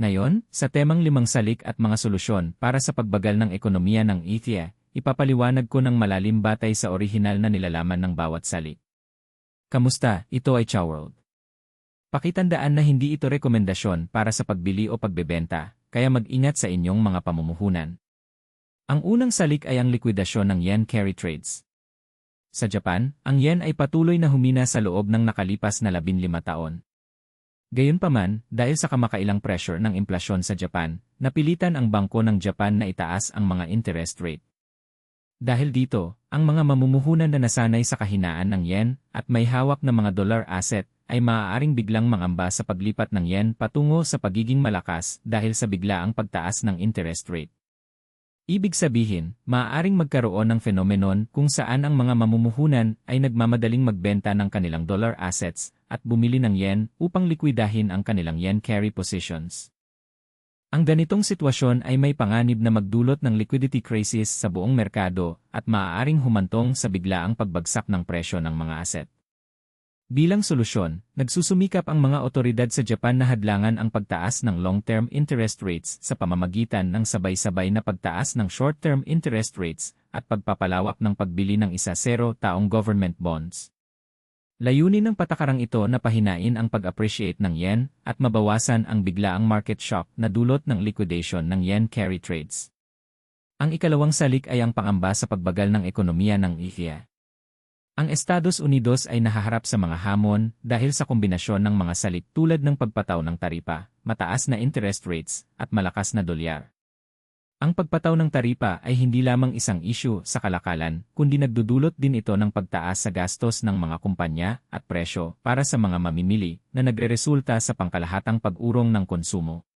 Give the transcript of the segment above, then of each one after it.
Ngayon, sa temang limang salik at mga solusyon para sa pagbagal ng ekonomiya ng Ethiopia, ipapaliwanag ko ng malalim batay sa orihinal na nilalaman ng bawat salik. Kamusta? Ito ay Chowworld. Pakitandaan na hindi ito rekomendasyon para sa pagbili o pagbebenta, kaya mag-ingat sa inyong mga pamumuhunan. Ang unang salik ay ang likwidasyon ng yen carry trades. Sa Japan, ang yen ay patuloy na humina sa loob ng nakalipas na 15 taon. Gayunpaman, dahil sa kamakailang pressure ng implasyon sa Japan, napilitan ang bangko ng Japan na itaas ang mga interest rate. Dahil dito, ang mga mamumuhunan na nasanay sa kahinaan ng yen at may hawak na mga dollar asset ay maaaring biglang mangamba sa paglipat ng yen patungo sa pagiging malakas dahil sa biglaang pagtaas ng interest rate. Ibig sabihin, maaaring magkaroon ng fenomenon kung saan ang mga mamumuhunan ay nagmamadaling magbenta ng kanilang dollar assets at bumili ng yen upang likwidahin ang kanilang yen carry positions. Ang ganitong sitwasyon ay may panganib na magdulot ng liquidity crisis sa buong merkado at maaaring humantong sa biglaang pagbagsak ng presyo ng mga asset. Bilang solusyon, nagsusumikap ang mga otoridad sa Japan na hadlangan ang pagtaas ng long-term interest rates sa pamamagitan ng sabay-sabay na pagtaas ng short-term interest rates at pagpapalawak ng pagbili ng isa-zero taong government bonds. Layunin ng patakarang ito na pahinain ang pag-appreciate ng yen at mabawasan ang biglaang market shock na dulot ng liquidation ng yen carry trades. Ang ikalawang salik ay ang pangamba sa pagbagal ng ekonomiya ng IFIA. Ang Estados Unidos ay nahaharap sa mga hamon dahil sa kombinasyon ng mga salik tulad ng pagpataw ng taripa, mataas na interest rates, at malakas na dolyar. Ang pagpataw ng taripa ay hindi lamang isang issue sa kalakalan, kundi nagdudulot din ito ng pagtaas sa gastos ng mga kumpanya at presyo para sa mga mamimili na nagreresulta sa pangkalahatang pag-urong ng konsumo.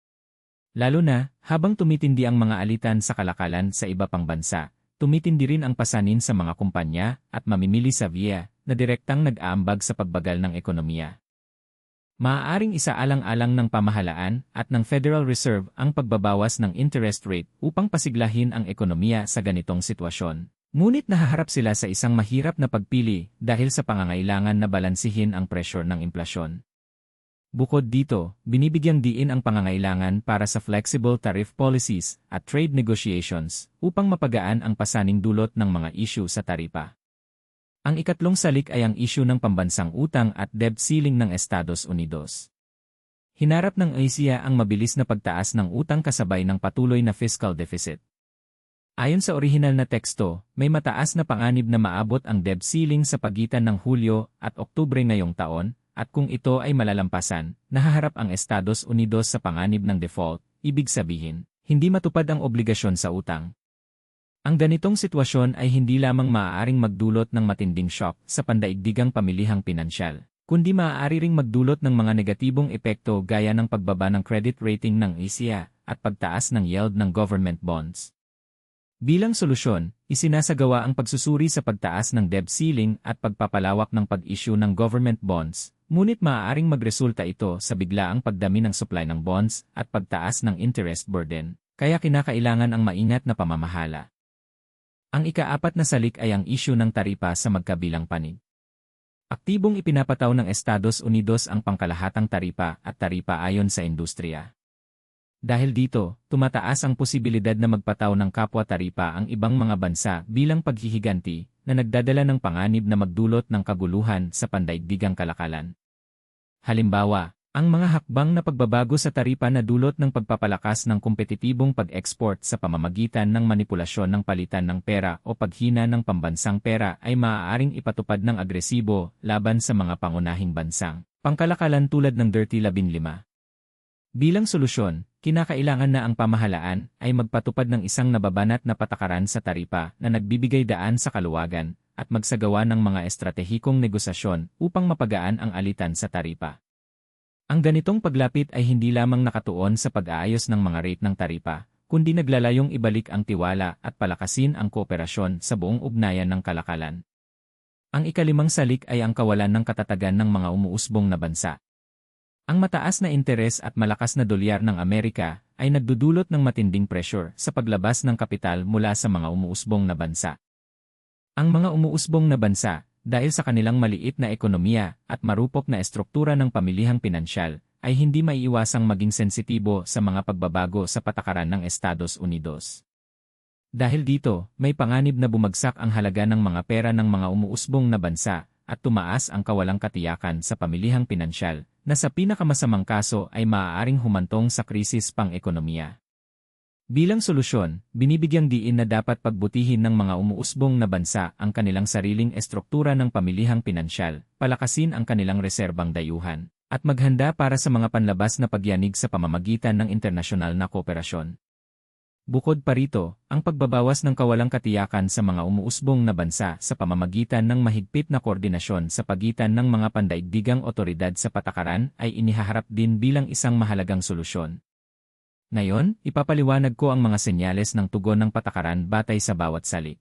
Lalo na, habang tumitindi ang mga alitan sa kalakalan sa iba pang bansa, tumitindi rin ang pasanin sa mga kumpanya at mamimili sa VIA na direktang nag-aambag sa pagbagal ng ekonomiya. Maaaring isaalang-alang ng pamahalaan at ng Federal Reserve ang pagbabawas ng interest rate upang pasiglahin ang ekonomiya sa ganitong sitwasyon. Ngunit nahaharap sila sa isang mahirap na pagpili dahil sa pangangailangan na balansihin ang pressure ng implasyon. Bukod dito, binibigyang diin ang pangangailangan para sa flexible tariff policies at trade negotiations upang mapagaan ang pasaning dulot ng mga issue sa taripa. Ang ikatlong salik ay ang issue ng pambansang utang at debt ceiling ng Estados Unidos. Hinarap ng Asia ang mabilis na pagtaas ng utang kasabay ng patuloy na fiscal deficit. Ayon sa orihinal na teksto, may mataas na panganib na maabot ang debt ceiling sa pagitan ng Hulyo at Oktubre ngayong taon at kung ito ay malalampasan, nahaharap ang Estados Unidos sa panganib ng default, ibig sabihin, hindi matupad ang obligasyon sa utang. Ang ganitong sitwasyon ay hindi lamang maaaring magdulot ng matinding shock sa pandaigdigang pamilihang pinansyal, kundi maaari ring magdulot ng mga negatibong epekto gaya ng pagbaba ng credit rating ng Asia at pagtaas ng yield ng government bonds. Bilang solusyon, isinasagawa ang pagsusuri sa pagtaas ng debt ceiling at pagpapalawak ng pag-issue ng government bonds, ngunit maaaring magresulta ito sa biglaang pagdami ng supply ng bonds at pagtaas ng interest burden, kaya kinakailangan ang maingat na pamamahala. Ang ikaapat na salik ay ang issue ng taripa sa magkabilang panig. Aktibong ipinapataw ng Estados Unidos ang pangkalahatang taripa at taripa ayon sa industriya. Dahil dito, tumataas ang posibilidad na magpataw ng kapwa taripa ang ibang mga bansa bilang paghihiganti na nagdadala ng panganib na magdulot ng kaguluhan sa pandaigdigang kalakalan. Halimbawa, ang mga hakbang na pagbabago sa taripa na dulot ng pagpapalakas ng kompetitibong pag-export sa pamamagitan ng manipulasyon ng palitan ng pera o paghina ng pambansang pera ay maaaring ipatupad ng agresibo laban sa mga pangunahing bansang pangkalakalan tulad ng Dirty 15. Bilang solusyon, kinakailangan na ang pamahalaan ay magpatupad ng isang nababanat na patakaran sa taripa na nagbibigay daan sa kaluwagan at magsagawa ng mga estratehikong negosasyon upang mapagaan ang alitan sa taripa. Ang ganitong paglapit ay hindi lamang nakatuon sa pag-aayos ng mga rate ng taripa, kundi naglalayong ibalik ang tiwala at palakasin ang kooperasyon sa buong ugnayan ng kalakalan. Ang ikalimang salik ay ang kawalan ng katatagan ng mga umuusbong na bansa. Ang mataas na interes at malakas na dolyar ng Amerika ay nagdudulot ng matinding pressure sa paglabas ng kapital mula sa mga umuusbong na bansa. Ang mga umuusbong na bansa, dahil sa kanilang maliit na ekonomiya at marupok na estruktura ng pamilihang pinansyal, ay hindi maiiwasang maging sensitibo sa mga pagbabago sa patakaran ng Estados Unidos. Dahil dito, may panganib na bumagsak ang halaga ng mga pera ng mga umuusbong na bansa at tumaas ang kawalang katiyakan sa pamilihang pinansyal na sa pinakamasamang kaso ay maaaring humantong sa krisis pang-ekonomiya. Bilang solusyon, binibigyang diin na dapat pagbutihin ng mga umuusbong na bansa ang kanilang sariling estruktura ng pamilihang pinansyal, palakasin ang kanilang reserbang dayuhan, at maghanda para sa mga panlabas na pagyanig sa pamamagitan ng internasyonal na kooperasyon. Bukod pa rito, ang pagbabawas ng kawalang katiyakan sa mga umuusbong na bansa sa pamamagitan ng mahigpit na koordinasyon sa pagitan ng mga pandaigdigang otoridad sa patakaran ay inihaharap din bilang isang mahalagang solusyon. Ngayon, ipapaliwanag ko ang mga senyales ng tugon ng patakaran batay sa bawat salik.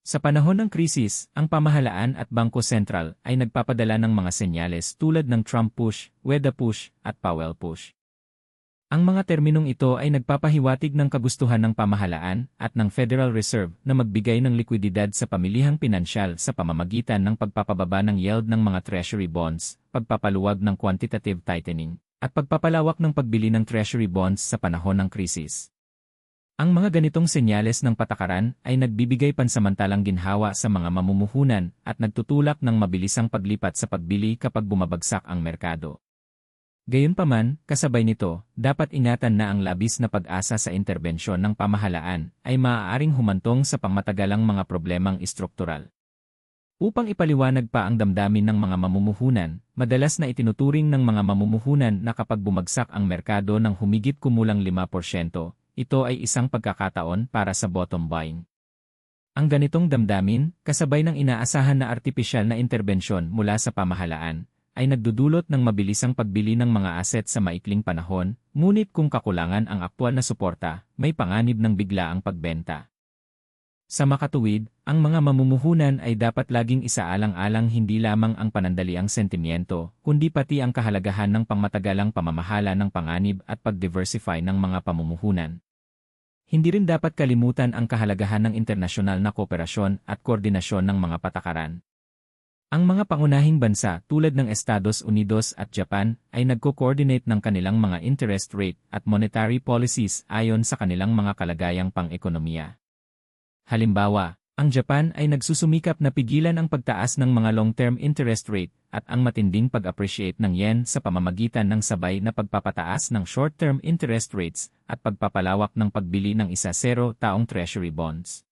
Sa panahon ng krisis, ang pamahalaan at Bangko Sentral ay nagpapadala ng mga senyales tulad ng Trump push, Weda push, at Powell push. Ang mga terminong ito ay nagpapahiwatig ng kagustuhan ng pamahalaan at ng Federal Reserve na magbigay ng likwididad sa pamilihang pinansyal sa pamamagitan ng pagpapababa ng yield ng mga treasury bonds, pagpapaluwag ng quantitative tightening, at pagpapalawak ng pagbili ng treasury bonds sa panahon ng krisis. Ang mga ganitong senyales ng patakaran ay nagbibigay pansamantalang ginhawa sa mga mamumuhunan at nagtutulak ng mabilisang paglipat sa pagbili kapag bumabagsak ang merkado. Gayunpaman, kasabay nito, dapat ingatan na ang labis na pag-asa sa interbensyon ng pamahalaan ay maaaring humantong sa pangmatagalang mga problemang istruktural. Upang ipaliwanag pa ang damdamin ng mga mamumuhunan, madalas na itinuturing ng mga mamumuhunan na kapag bumagsak ang merkado ng humigit kumulang 5%, ito ay isang pagkakataon para sa bottom buying. Ang ganitong damdamin, kasabay ng inaasahan na artipisyal na interbensyon mula sa pamahalaan, ay nagdudulot ng mabilisang pagbili ng mga aset sa maikling panahon, ngunit kung kakulangan ang aktwal na suporta, may panganib ng bigla ang pagbenta. Sa makatuwid, ang mga mamumuhunan ay dapat laging isaalang-alang hindi lamang ang panandaliang sentimiento, kundi pati ang kahalagahan ng pangmatagalang pamamahala ng panganib at pag-diversify ng mga pamumuhunan. Hindi rin dapat kalimutan ang kahalagahan ng internasyonal na kooperasyon at koordinasyon ng mga patakaran. Ang mga pangunahing bansa tulad ng Estados Unidos at Japan ay nagko-coordinate ng kanilang mga interest rate at monetary policies ayon sa kanilang mga kalagayang pang-ekonomiya. Halimbawa, ang Japan ay nagsusumikap na pigilan ang pagtaas ng mga long-term interest rate at ang matinding pag-appreciate ng yen sa pamamagitan ng sabay na pagpapataas ng short-term interest rates at pagpapalawak ng pagbili ng isa-zero taong treasury bonds.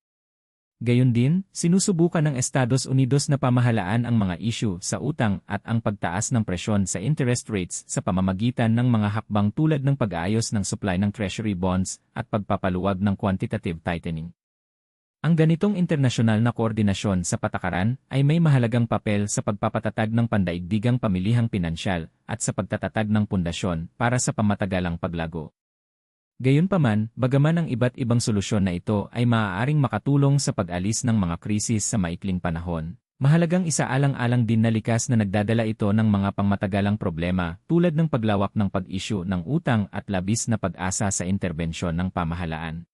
Gayon din, sinusubukan ng Estados Unidos na pamahalaan ang mga issue sa utang at ang pagtaas ng presyon sa interest rates sa pamamagitan ng mga hakbang tulad ng pag-aayos ng supply ng treasury bonds at pagpapaluwag ng quantitative tightening. Ang ganitong internasyonal na koordinasyon sa patakaran ay may mahalagang papel sa pagpapatatag ng pandaigdigang pamilihang pinansyal at sa pagtatatag ng pundasyon para sa pamatagalang paglago. Gayunpaman, bagaman ang iba't ibang solusyon na ito ay maaaring makatulong sa pag-alis ng mga krisis sa maikling panahon, mahalagang isaalang-alang din na likas na nagdadala ito ng mga pangmatagalang problema tulad ng paglawak ng pag-isyu ng utang at labis na pag-asa sa interbensyon ng pamahalaan.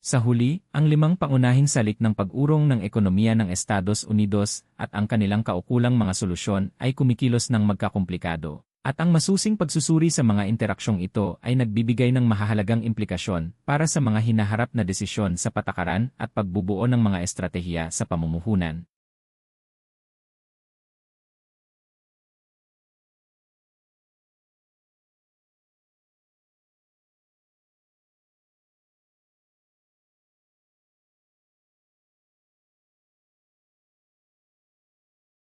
Sa huli, ang limang pangunahing salik ng pag-urong ng ekonomiya ng Estados Unidos at ang kanilang kaukulang mga solusyon ay kumikilos ng magkakomplikado. At ang masusing pagsusuri sa mga interaksyong ito ay nagbibigay ng mahahalagang implikasyon para sa mga hinaharap na desisyon sa patakaran at pagbubuo ng mga estratehiya sa pamumuhunan.